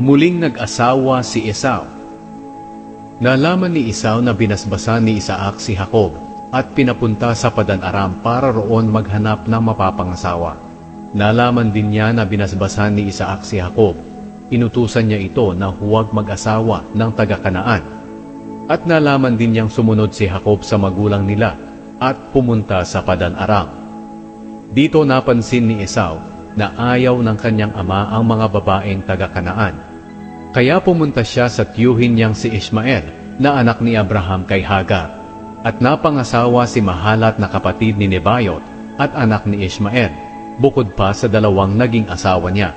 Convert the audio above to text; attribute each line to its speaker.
Speaker 1: Muling nag-asawa si Esau. Nalaman ni Esau na binasbasan ni Isaac si Jacob at pinapunta sa Padan-aram para roon maghanap ng mapapangasawa. Nalaman din niya na binasbasan ni Isaac si Jacob. Inutusan niya ito na huwag mag-asawa ng taga-Kanaan. At nalaman din niyang sumunod si Jacob sa magulang nila at pumunta sa Padan-aram. Dito napansin ni Esau na ayaw ng kanyang ama ang mga babaeng taga-Kanaan. Kaya pumunta siya sa tiyuhin niyang si Ishmael na anak ni Abraham kay Hagar at napangasawa si Mahalat na kapatid ni Nebayot at anak ni Ishmael bukod pa sa dalawang naging asawa niya.